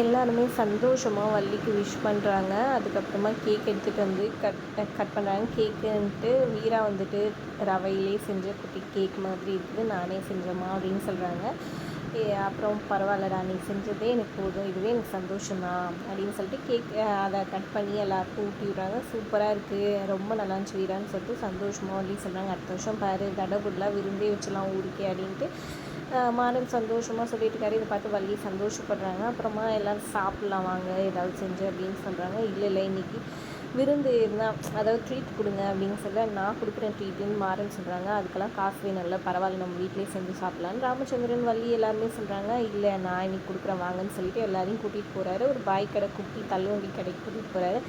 எல்லாருமே சந்தோஷமாக வள்ளிக்கு விஷ் பண்ணுறாங்க அதுக்கப்புறமா கேக் எடுத்துகிட்டு வந்து கட் கட் பண்ணுறாங்க கேக்குன்ட்டு வீரா வந்துட்டு ரவையிலே செஞ்ச குட்டி கேக் மாதிரி இருக்குது. நானே செஞ்சேம்மா அப்படின்னு சொல்கிறாங்க அப்புறம் பரவாயில்லடா நீ செஞ்சதே எனக்கு போதும். இதுவே எனக்கு சந்தோஷம்தான் அப்படின்னு சொல்லிட்டு கேக் அதை கட் பண்ணி எல்லாருக்கும் ஊட்டி விட்றாங்க. சூப்பராக இருக்குது ரொம்ப நல்லா இருந்துச்சு வீரான்னு சொல்லிட்டு சந்தோஷமாக அப்படின்னு சொல்கிறாங்க அடுத்த வருஷம் பாரு தடபுடலாம் விருந்தே வச்சலாம் ஊருக்கே அப்படின்ட்டு. மாறன் சந்தோஷமாக சொல்லிட்டு இருக்காரு இதை பார்த்து வள்ளி சந்தோஷப்படுறாங்க. அப்புறமா எல்லோரும் சாப்பிட்லாம் வாங்க ஏதாவது செஞ்சு அப்படின்னு சொல்கிறாங்க இல்லை இல்லை இன்றைக்கி விருந்து இருந்தால் அதாவது ட்ரீட் கொடுங்க அப்படின்னு சொல்ல நான் கொடுக்குறேன் ட்ரீட்டுன்னு மாறன் சொல்கிறாங்க அதுக்கெல்லாம் காசு வேணும்ல பரவாயில்ல நம்ம வீட்டிலே செஞ்சு சாப்பிட்லான்னு ராமச்சந்திரன் வள்ளி எல்லாருமே சொல்கிறாங்க இல்லை நான் இன்னைக்கு கொடுக்குறேன் வாங்கன்னு சொல்லிட்டு எல்லாரையும் கூட்டிகிட்டு போகிறாரு ஒரு பாய் கடை குட்டி தள்ளுவண்டி கடைக்கு கூட்டிகிட்டு போகிறாரு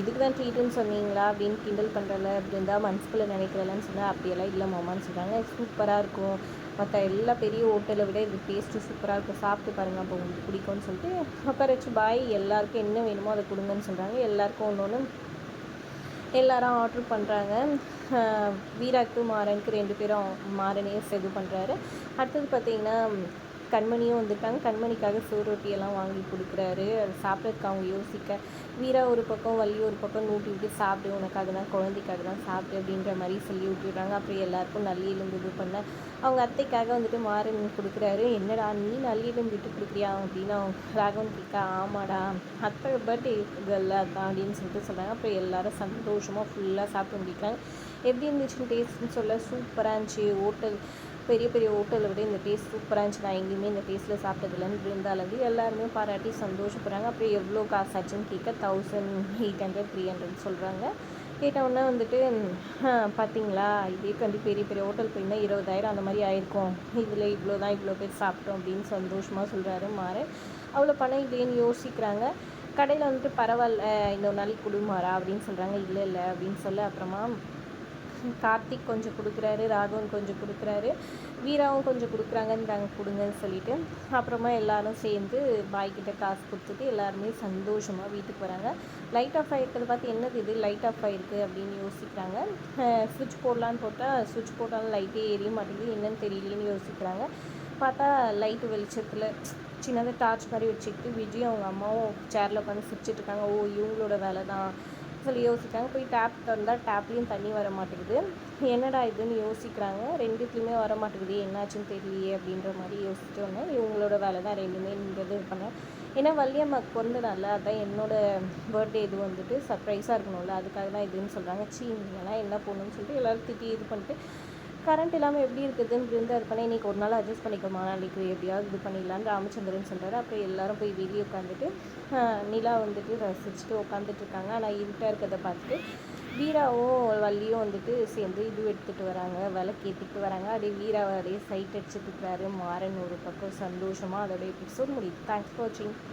இதுக்கு தான் ட்ரீட்டுன்னு சொன்னீங்களா? அப்படின்னு கிண்டல் பண்ணுறல அப்படி இருந்தால் மனசுக்குள்ளே நினைக்கிறலன்னு சொன்னால் அப்படியெல்லாம் இல்லை மாமான்னு சொல்கிறாங்க சூப்பராக இருக்கும். மற்ற எல்லா பெரிய ஹோட்டலை விட இது டேஸ்ட்டு சூப்பராக இருக்கும் சாப்பிட்டு பாருங்கள் அப்போ உங்களுக்கு பிடிக்கும்னு சொல்லிட்டு உட்கார வச்சு பாய் எல்லாருக்கும் என்ன வேணுமோ அதை கொடுங்கன்னு சொல்கிறாங்க எல்லாருக்கும் ஒன்று ஒன்று எல்லாரும் ஆர்டர் பண்ணுறாங்க வீராக்கு மாறனுக்கு ரெண்டு பேரும் மாறனே இது பண்ணுறாரு அடுத்தது பார்த்திங்கன்னா கண்மணியும் வந்துட்டாங்க கண்மணிக்காக சோறு ரொட்டியெல்லாம் வாங்கி கொடுக்குறாரு. அது சாப்பிட்றதுக்கு அவங்க யோசிக்க வீரா ஒரு பக்கம் வள்ளி ஒரு பக்கம் நூட்டி விட்டு சாப்பிடு உனக்காக தான் குழந்தைக்காக தான் சாப்பிடு அப்படின்ற மாதிரி சொல்லி விட்டுடுறாங்க. அப்புறம் எல்லாருக்கும் நல்லியிலும் இது பண்ண அவங்க அத்தைக்காக வந்துட்டு மாறன் கொடுக்குறாரு. என்னடா நீ நல்லியிலும் விட்டு கொடுக்குறியா? அப்படின்னு அவங்க ராகவன் கேட்க ஆமாடா அத்தை பர்த்டே கேர்ல அதான் அப்படின்னு சொல்லிட்டு சொல்கிறாங்க அப்புறம் எல்லாரும் சந்தோஷமாக ஃபுல்லாக சாப்பிட்டு முடிக்கிறாங்க. எப்படி இருந்துச்சுன்னு டேஸ்ட்னு சொல்ல சூப்பராக இருந்துச்சு. ஹோட்டல் பெரிய பெரிய ஹோட்டலை விட இந்த டேஸ்ட் சூப்பராக இருந்துச்சு. நான் எங்கேயுமே இந்த டேஸ்ட்டில் சாப்பிட்டதில்லன்னு இருந்தாலும் எல்லாருமே பாராட்டி சந்தோஷப்படுறாங்க. அப்புறம் எவ்வளோ காசு ஆச்சுன்னு கேட்க thousand eight hundred three hundred சொல்கிறாங்க கேட்டவுடனே வந்துட்டு பார்த்தீங்களா இதே கண்டி பெரிய பெரிய ஹோட்டல் போயிருந்தால் இருபதாயிரம் அந்த மாதிரி ஆயிருக்கும். இதில் இவ்வளோ தான் இவ்வளோ பேர் சாப்பிட்டோம் அப்படின்னு சந்தோஷமாக சொல்கிறாரு மாறு. அவ்வளோ பணம் இல்லைன்னு யோசிக்கிறாங்க. கடையில் வந்துட்டு பரவாயில்ல இன்னொரு நாளைக்கு கொடுமாரா அப்படின்னு சொல்கிறாங்க இல்லை இல்லை அப்படின்னு சொல்ல அப்புறமா கார்த்திக் கொஞ்சம் கொடுக்குறாரு ராகவன் கொஞ்சம் கொடுக்குறாரு வீராவும் கொஞ்சம் கொடுக்குறாங்கன்றாங்க கொடுங்கன்னு சொல்லிட்டு அப்புறமா எல்லாரும் சேர்ந்து பாய்கிட்ட காசு கொடுத்துட்டு எல்லாருமே சந்தோஷமாக வீட்டுக்கு வராங்க. லைட் ஆஃப் ஆகிருக்கிறது பார்த்து என்னது இது? லைட் ஆஃப் ஆகிருக்கு அப்படின்னு யோசிக்கிறாங்க. சுவிட்ச் போடலான்னு போட்டால் சுவிட்ச் போட்டாலும் லைட்டே எரிய மாட்டேங்குது. என்னன்னு தெரியலேன்னு யோசிக்கிறாங்க. பார்த்தா லைட்டு வெளிச்சத்தில் சின்னதாக டார்ச் மாதிரி வச்சுக்கிட்டு விஜய் அவங்க அம்மாவும் சேரில் உட்காந்து சிரிச்சிட்ருக்காங்க ஓ இவங்களோட வேலை தான் சொல்லி யோசிக்கிறாங்க. போய் டேப் திறந்தால் டேப்லேயும் தண்ணி வர மாட்டேங்குது. என்னடா இதுன்னு யோசிக்கிறாங்க. ரெண்டுத்துலேயுமே வர மாட்டேங்குது. என்னாச்சுன்னு தெரியலையே அப்படின்ற மாதிரி யோசிச்சோன்னே இவங்களோட வேலை தான். ரெண்டுமே இந்த இது பண்ணேன் ஏன்னா வள்ளியம்மாக்கு பிறந்த நாள் அதான் என்னோடய பர்த்டே இது வந்துட்டு சர்ப்ரைஸாக இருக்கணும்ல. அதுக்காக தான் இதுன்னு சொல்கிறாங்க சீ நீங்களாம் என்ன போகணுன்னு சொல்லிட்டு எல்லோரும் திட்டி இது பண்ணிட்டு கரண்ட் இல்லாமல் எப்படி இருக்குதுன்னு இருந்தால் இருப்பேன் இன்றைக்கி ஒரு நாள் அட்ஜஸ்ட் பண்ணிக்கோமா? நாளைக்கு எப்படியாவது இது பண்ணிடலான்னு ராமச்சந்திரன் சொல்கிறாரு அப்புறம் எல்லோரும் போய் வெளியே உட்காந்துட்டு நிலா வந்துட்டு ரசிச்சுட்டு உட்காந்துட்ருக்காங்க ஆனால் இருட்டாக இருக்கிறத பார்த்துட்டு வீராவும் வள்ளியும் வந்துட்டு சேர்ந்து இது எடுத்துகிட்டு வராங்க. விளக்கு ஏற்றிட்டு வராங்க. அப்படியே வீராவை அப்படியே சைட் அடிச்சுட்டு இருக்கிறாரு மாறன் ஒரு பக்கம் சந்தோஷமாக அதோடைய எபிசோட் முடியுது. தேங்க்ஸ் ஃபார் வாட்சிங்